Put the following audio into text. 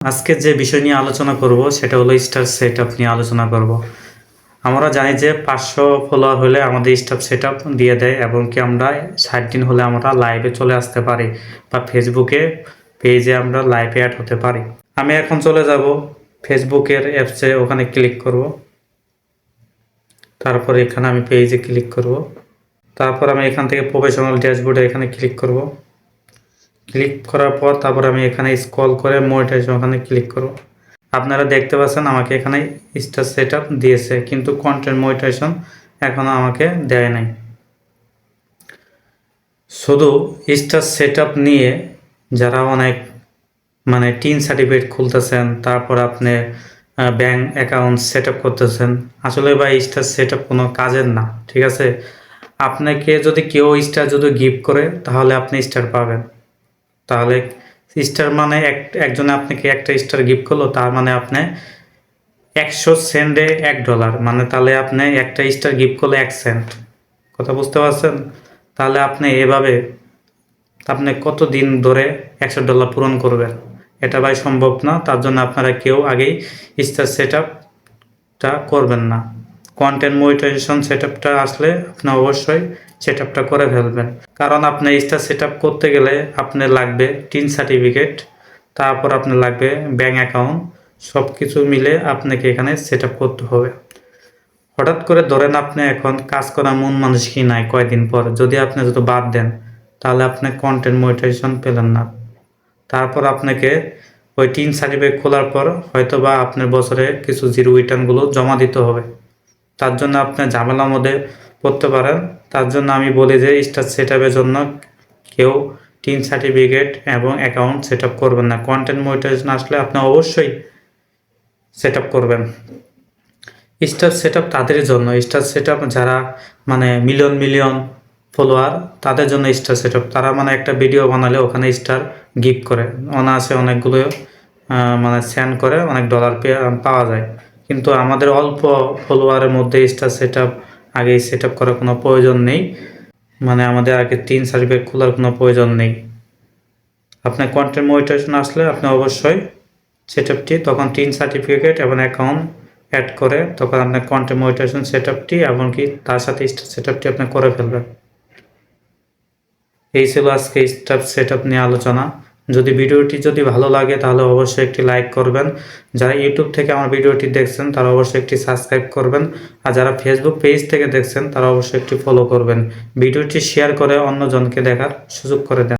আজকে যে বিষয় নিয়ে আলোচনা করব, সেটা হলো স্টার সেট আপ নিয়ে আলোচনা করব। আমরা জানি যে পাঁচশো ফলোয়ার হলে আমাদের স্টাফ সেট আপ দিয়ে দেয় এবং কি আমরা ষাট দিন হলে আমরা লাইভে চলে আসতে পারি বা ফেসবুকে পেজে আমরা লাইভে অ্যাড হতে পারি। আমি এখন চলে যাব ফেসবুকের অ্যাপসে ওখানে ক্লিক করব। তারপর এখানে আমি পেজে ক্লিক করব। তারপর আমি এখান থেকে প্রফেশনাল ড্যাশবোর্ডে এখানে ক্লিক করব। ক্লিক করার পর তারপর আমি এখানে স্ক্রল করে মনিটাইজেশন ওখানে ক্লিক করব। আপনারা দেখতে পাচ্ছেন আমাকে এখানে স্টার সেট দিয়েছে, কিন্তু কন্টেন্ট মনিটাইজেশন এখনও আমাকে দেয় নাই। শুধু স্টার সেট নিয়ে যারা অনেক মানে টিন সার্টিফিকেট খুলতেছেন, তারপর আপনি ব্যাংক অ্যাকাউন্ট সেট করতেছেন, আসলে বা স্টার সেট কোনো কাজের না, ঠিক আছে? আপনাকে যদি কেউ স্টার যদি গিফট করে, তাহলে আপনি স্টার পাবেন। তাহলে স্টার মানে এক, একজনে আপনাকে একটা স্টার গিফট করল, তার মানে আপনি একশো সেন্টে এক ডলার মানে তাহলে আপনি একটা স্টার গিফট করলে এক সেন্ট কথা বুঝতে পারছেন? তাহলে আপনি এভাবে আপনি কত দিন ধরে একশো ডলার পূরণ করবেন? এটা ভাই সম্ভব না, তার জন্য আপনারা কেউ আগেই স্টার সেট আপটা করবেন না। কন্টেন্ট মনিটাইজেশন সেট আপটা আসলে আপনি অবশ্যই সেট আপটা করে ফেলবেন। কারণ আপনি স্টার সেট আপ করতে গেলে আপনার লাগবে টিন সার্টিফিকেট তারপর আপনার লাগবে ব্যাঙ্ক অ্যাকাউন্ট সব কিছু মিলে আপনাকে এখানে সেট আপ করতে হবে। হঠাৎ করে ধরেন আপনি এখন কাজ করার মন মানুষ কি নাই কয়েকদিন পর, যদি আপনি যদি বাদ দেন, তাহলে আপনি কন্টেন্ট মনিটাইজেশন পেলেন না। তারপর আপনাকে ওই টিন সার্টিফিকেট খোলার পর হয়তো বা আপনার বছরে কিছু জিরো রিটার্নগুলো জমা দিতে হবে। তার জন্য আপনি ঝামেলার মধ্যে পড়তে পারেন। তার জন্য আমি বলি যে স্টার সেট জন্য কেউ টিন সার্টিফিকেট এবং অ্যাকাউন্ট সেট করবেন না। কন্টেন্ট মনিটাইজেশন আসলে আপনি অবশ্যই সেট করবেন। স্টার সেট তাদের জন্য স্টার সেট যারা মানে মিলিয়ন মিলিয়ন ফলোয়ার তাদের জন্য স্টার সেট তারা মানে একটা ভিডিও বানালে ওখানে স্টার গিফট করে। অনায়াসে অনেকগুলো মানে সেন্ড করে অনেক ডলার পাওয়া যায়। কিন্তু আমাদের অল্প ফলোয়ারের মধ্যে স্টার সেট আগে সেট আপ করার কোনো প্রয়োজন নেই। মানে আমাদের আগে তিন সার্টিফিকেট খোলার কোনো প্রয়োজন নেই। আপনার কন্টেন্ট মনিটাইজেশন আসলে আপনি অবশ্যই সেট আপটি তখন তিন সার্টিফিকেট এবং অ্যাকাউন্ট অ্যাড করে তখন আপনার কন্টেন্ট মনিটাইজেশন সেট আপটি এমনকি তার সাথে স্টার সেট আপটি আপনি করে ফেলবেন। এই ছিল আজকে স্টাফ সেট আপ নিয়ে আলোচনা। যদি ভিডিওটি যদি ভালো লাগে, তাহলে অবশ্যই একটি লাইক করবেন। যারা ইউটিউব থেকে আমার ভিডিওটি দেখছেন, তারা অবশ্যই একটি সাবস্ক্রাইব করবেন। আর যারা ফেসবুক পেজ থেকে দেখছেন, তারা অবশ্যই একটি ফলো করবেন। ভিডিওটি শেয়ার করে অন্যজনকে দেখার সুযোগ করে দেন।